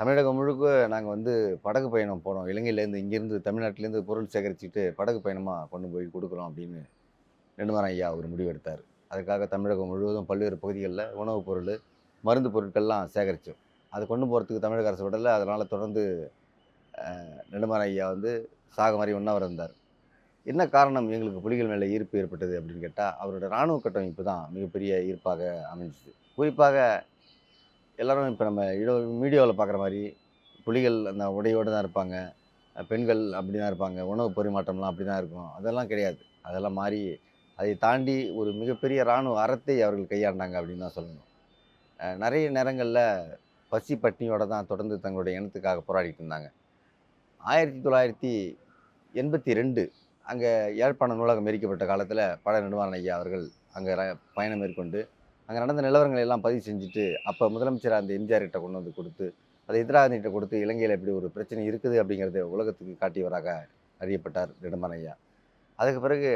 தமிழகம் முழுக்க நாங்கள் வந்து படகு பயணம் போனோம் இலங்கையிலேருந்து இங்கேருந்து தமிழ்நாட்டிலேருந்து பொருள் சேகரிச்சுட்டு படகு பயணமாக கொண்டு போய் கொடுக்குறோம் அப்படின்னு நெடுமாறன் ஐயா ஒரு முடிவெடுத்தார் அதுக்காக தமிழகம் முழுவதும் பல்வேறு பகுதிகளில் உணவுப் பொருள் மருந்து பொருட்கள்லாம் சேகரித்தோம் அது கொண்டு போகிறதுக்கு தமிழக அரசு விடலை அதனால் தொடர்ந்து நெடுமாறன் ஐயா வந்து சாக மாதிரி ஒன்றா இருந்தார். என்ன காரணம் எங்களுக்கு புலிகள் மேலே ஈர்ப்பு ஏற்பட்டது அப்படின்னு கேட்டால் அவரோட இராணுவ கட்டமைப்பு தான் மிகப்பெரிய ஈர்ப்பாக அமைஞ்சிது. குறிப்பாக எல்லோரும் இப்போ நம்ம இடோ மீடியாவில் பார்க்குற மாதிரி புலிகள் அந்த உடையோடு தான் இருப்பாங்க. பெண்கள் அப்படி தான் இருப்பாங்க. உணவு பரிமாற்றம்லாம் அப்படி தான் இருக்கும். அதெல்லாம் கிடையாது. அதெல்லாம் மாறி அதை தாண்டி ஒரு மிகப்பெரிய இராணுவ அறத்தை அவர்கள் கையாண்டாங்க அப்படின்னு தான் சொல்லணும். நிறைய நேரங்களில் பசி பட்டினியோடு தான் தொடர்ந்து தங்களுடைய இனத்துக்காக போராடிட்டு இருந்தாங்க. ஆயிரத்தி தொள்ளாயிரத்தி எண்பத்தி ரெண்டு அங்கே யாழ்ப்பாண நூலகம் எரிக்கப்பட்ட காலத்தில் பட நெடுவாரன் ஐயா அவர்கள் அங்கே பயணம் மேற்கொண்டு அங்கே நடந்த நிலவரங்களை எல்லாம் பதிவு செஞ்சுட்டு அப்போ முதலமைச்சர் அந்த எம்ஜிஆர் கிட்ட கொண்டு வந்து கொடுத்து அதை இந்திராகாந்திகிட்ட கொடுத்து இலங்கையில் இப்படி ஒரு பிரச்சனை இருக்குது அப்படிங்கிறத உலகத்துக்கு காட்டியவராக அறியப்பட்டார் நெடுமாறன் ஐயா. அதுக்கு பிறகு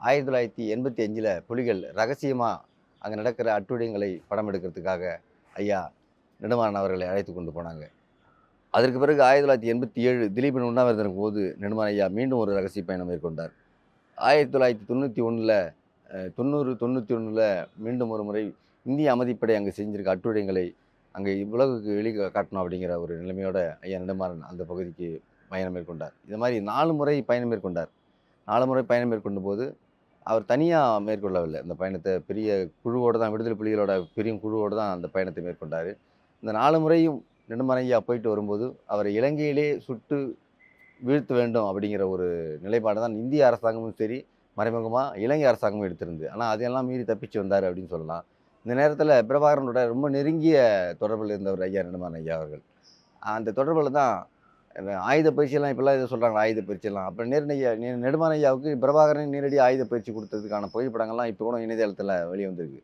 ஆயிரத்தி தொள்ளாயிரத்தி எண்பத்தி அஞ்சில் புலிகள் ரகசியமாக அங்கே நடக்கிற அட்டுழியங்களை படம் எடுக்கிறதுக்காக ஐயா நெடுமாறன் அவர்களை அழைத்து கொண்டு போனாங்க. அதற்கு பிறகு ஆயிரத்தி தொள்ளாயிரத்தி எண்பத்தி ஏழு திலீபன் உண்ணாவிரதனுக்கு போது நெடுமாறன் ஐயா மீண்டும் ஒரு ரகசிய பயணம் மேற்கொண்டார். ஆயிரத்தி தொள்ளாயிரத்தி தொண்ணூற்றி ஒன்றில் தொண்ணூறு தொண்ணூற்றி ஒன்றில் மீண்டும் ஒரு முறை இந்திய அமைதிப்படை அங்கே செஞ்சிருக்க அட்டுழியங்களை அங்கே இவ்வுலகுக்கு வெளி காட்டணும் அப்படிங்கிற ஒரு நிலைமையோட ஐயா நெடுமாறன் அந்த பகுதிக்கு பயணம் மேற்கொண்டார். இது மாதிரி நாலு முறை பயணம் மேற்கொண்டார். நாலு முறை பயணம் மேற்கொண்ட போது அவர் தனியாக மேற்கொள்ளவில்லை. இந்த பயணத்தை பெரிய குழுவோடு தான் விடுதலை புலிகளோட பெரிய குழுவோடு தான் அந்த பயணத்தை மேற்கொண்டார். இந்த நாலு முறையும் நெடுமாறன் ஐயா போயிட்டு வரும்போது அவரை இலங்கையிலே சுட்டு வீழ்த்த வேண்டும் அப்படிங்கிற ஒரு நிலைப்பாடு தான் இந்திய அரசாங்கமும் சரி மறைமுகமாக இலங்கை அரசாங்கம் எடுத்திருந்து ஆனால் அதையெல்லாம் மீறி தப்பிச்சு வந்தார் அப்படின்னு சொல்லலாம். இந்த நேரத்தில் பிரபாகரனோட ரொம்ப நெருங்கிய தொடர்பில் இருந்தவர் ஐயா நெடுமாறன் ஐயா அவர்கள். அந்த தொடர்பில் தான் ஆயுத பயிற்சியெல்லாம் இப்போல்லாம் இதை சொல்கிறாங்க ஆயுத பயிற்சியெல்லாம். அப்புறம் நேரடியா நெடுமான ஐயாவுக்கு பிரபாகரன் நேரடி ஆயுத பயிற்சி கொடுத்ததுக்கான புகைப்படங்கள்லாம் இப்போ கூட இணையதளத்தில் வெளியே வந்திருக்கு